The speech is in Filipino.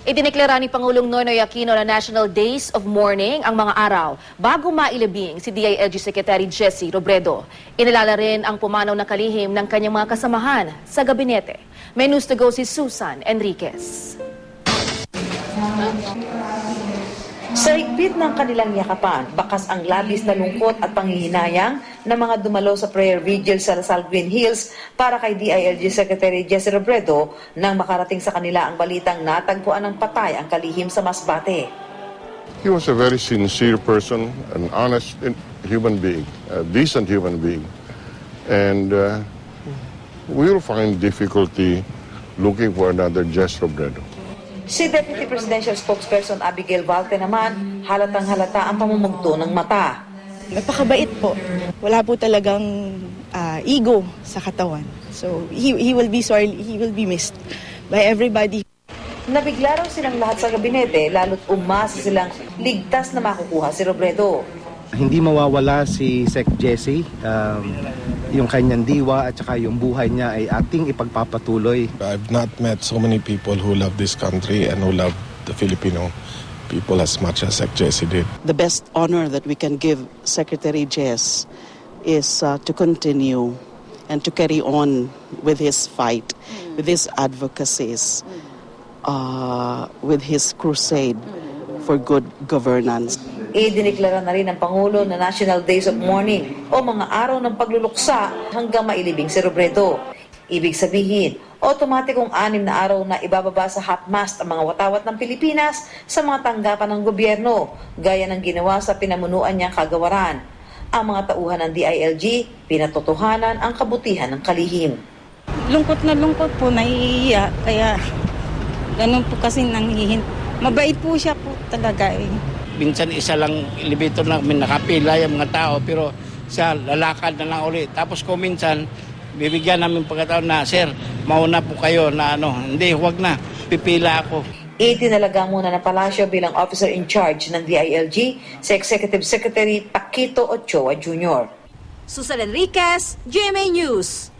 Idineklara ni Pangulong Noynoy Aquino na National Days of Mourning ang mga araw bago mailibing si DILG Secretary Jesse Robredo. Inilala rin ang pumanaw na kalihim ng kanyang mga kasamahan sa gabinete. May news to go si Susan Enriquez. Sa higpit ng kanilang yakapan, bakas ang labis na lungkot at panghihinayang ng mga dumalo sa prayer vigil sa Lasal Green Hills para kay DILG Secretary Jesse Robredo nang makarating sa kanila ang balitang natagpuan ng patay ang kalihim sa Masbate. He was a very sincere person, an honest human being, a decent human being. And uh, we will find difficulty looking for another Jess Robredo. Si Deputy Presidential Spokesperson Abigail Valte naman, halatang halata ang pamumugto ng mata. Napakabait po. Wala po talagang ah, ego sa katawan. So he he will be sorry, he will be missed by everybody. Nabigla raw silang lahat sa gabinete lalo't umasa silang ligtas na makukuha si Robredo. Hindi mawawala si Sec Jesse, um, yung kanyang diwa at saka yung buhay niya ay ating ipagpapatuloy. I've not met so many people who love this country and who love the Filipino people as much as Sec Jesse did. the best honor that we can give Secretary Jess is uh, to continue and to carry on with his fight, with his advocacies, uh, with his crusade for good governance. Idiniklara na rin ng Pangulo na National Days of Mourning o mga araw ng pagluluksa hanggang mailibing si Robredo. Ibig sabihin, otomatikong anim na araw na ibababa sa half mast ang mga watawat ng Pilipinas sa mga tanggapan ng gobyerno, gaya ng ginawa sa pinamunuan niyang kagawaran. Ang mga tauhan ng DILG, pinatotohanan ang kabutihan ng kalihim. lungkot na lungkot po, nahihiya. Kaya ganun po kasi nangihin. Mabait po siya po talaga eh. minsan isa lang elevator na may nakapila yung mga tao pero siya lalakad na lang ulit. Tapos kung minsan bibigyan namin pagkataon na sir mauna po kayo na ano hindi huwag na pipila ako. Itinalaga muna ng palasyo bilang officer in charge ng DILG si Executive Secretary Paquito Ochoa Jr. Susan Enriquez, GMA News.